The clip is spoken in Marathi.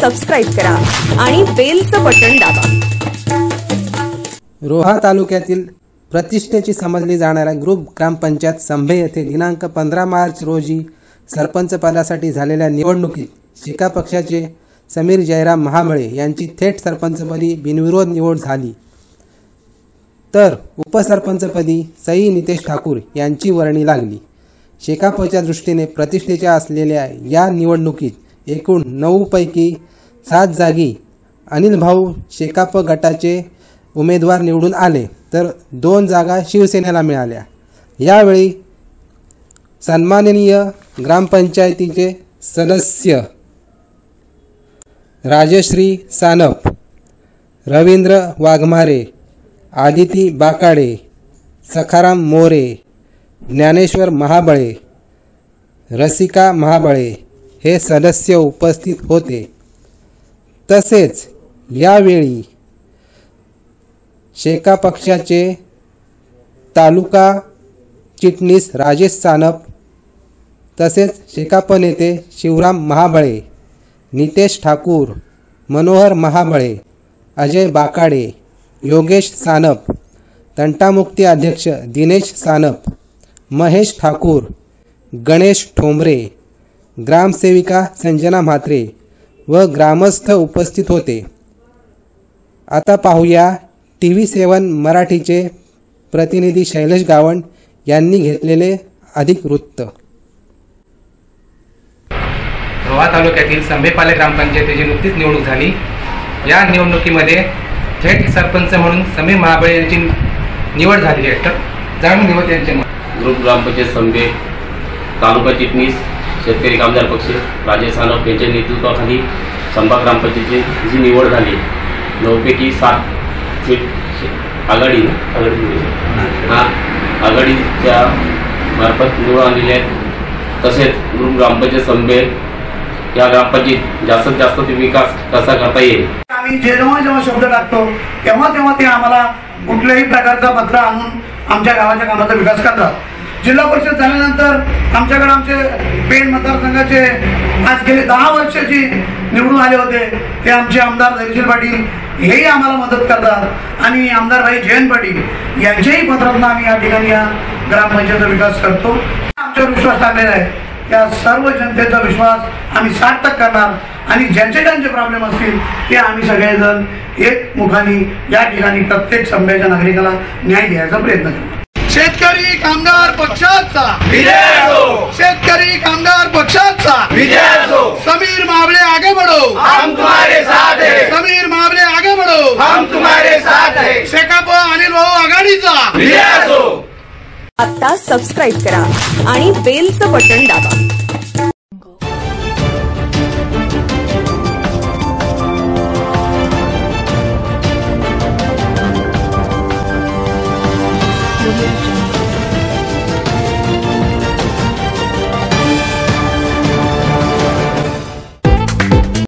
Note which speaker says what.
Speaker 1: सबस्क्राईब करा आणि बेलचं बटन दाबा.
Speaker 2: रोहा तालुक्यातील प्रतिष्ठेची समजली जाणाऱ्या ग्रुप ग्रामपंचायत संभे येथे दिनांक पंधरा मार्च रोजी सरपंच पदासाठी झालेल्या निवडणुकीत शिका पक्षाचे समीर जयराम महाबळे यांची थेट सरपंचपदी बिनविरोध निवड झाली. तर उपसरपंचपदी सई नितेश ठाकूर यांची वर्णी लागली. शेकापच्या दृष्टीने प्रतिष्ठेच्या असलेल्या या निवडणुकीत एकूण नऊपैकी सात जागी अनिल भाऊ शेकाप गटाचे उमेदवार निवडून आले. तर दोन जागा शिवसेनेला मिळाल्या. यावेळी सन्माननीय ग्रामपंचायतीचे सदस्य राजश्री सानप रवींद्र वाघमारे आदिती बाकाडे सखाराम मोरे ज्ञानेश्वर महाबळे रसिका महाबळे हे सदस्य उपस्थित होते. तसेच यावेळी शेका पक्षाचे तालुका चिटणीस राजेश सानप तसेच शेकाप नेते शिवराम महाबळे नितेश ठाकूर मनोहर महाबळे अजय बाकाडे योगेश सानप तंटामुक्ती अध्यक्ष दिनेश सानप महेश ठाकूर गणेश ठोंबरे ग्रामसेविका संजना म्हात्रे व ग्रामस्थ उपस्थित होते. आता पाहूया टी व्ही सेवन मराठीचे प्रतिनिधी शैलेश गावण यांनी घेतलेले अधिक वृत्त.
Speaker 3: रोहा तालुक्यातील संभेपाले ग्रामपंचायतीची नुकतीच निवडणूक झाली. या निवडणुकीमध्ये थेट सरपंच म्हणून समीर महाबळे यांची निवड झालेली आहे. तर जाणून घेऊ त्यांचे मत.
Speaker 4: ग्रुप ग्रामपंचायत संभे तालुका चिटणीस शेतकरी कामगार पक्ष राजेश सानप यांच्या नेतृत्वाखाली संभा ग्रामपंचायतीची जी निवड झाली नऊपैकी सात सीट आघाडी? आघाडी हा आघाडीच्या मार्फत निवड आलेली आहेत. तसेच ग्रुप ग्रामपंचायत संभे या ग्रामपंचायत जास्तीत जास्त ते विकास कसा करता येईल?
Speaker 5: आम्ही जेव्हा जेव्हा शब्द टाकतो तेव्हा तेव्हा ते आम्हाला कुठल्याही प्रकारचा पत्र आणून आमच्या गावाच्या कामाचा विकास करतात. जिल्हा परिषद झाल्यानंतर आमच्याकडे आमचे पेण मतदारसंघाचे आज गेले दहा वर्षाची निवडून आले होते. ते आमचे आमदार धैर्यशील पाटील हेही आम्हाला मदत करतात. आणि आमदार भाई जयंत पाटील यांच्याही पत्रातून आम्ही या ठिकाणी या ग्रामपंचायतचा विकास करतो. आमच्यावर विश्वास टाकलेला आहे. त्या सर्व जनतेचा विश्वास आम्ही सार्थक करणार. आणि ज्यांचे ज्यांचे प्रॉब्लेम असतील ते आम्ही सगळेजण एक मुखाने या ठिकाणी प्रत्येक संभ्याच्या नागरिकाला न्याय द्यायचा प्रयत्न करतो. शेतकरी कामगार पक्षाचा. शेतकरी कामगार पक्षाचा. समीर मावळे आगे बढ़ो. हम तुम्हारे साथ है. समीर मावळे आगे बढ़ो. हम तुम्हारे साथ है. शेकाप अनिल भाऊ आघाडीचा.
Speaker 1: आता सबस्क्राईब करा आणि बेलचं बटन दाबा.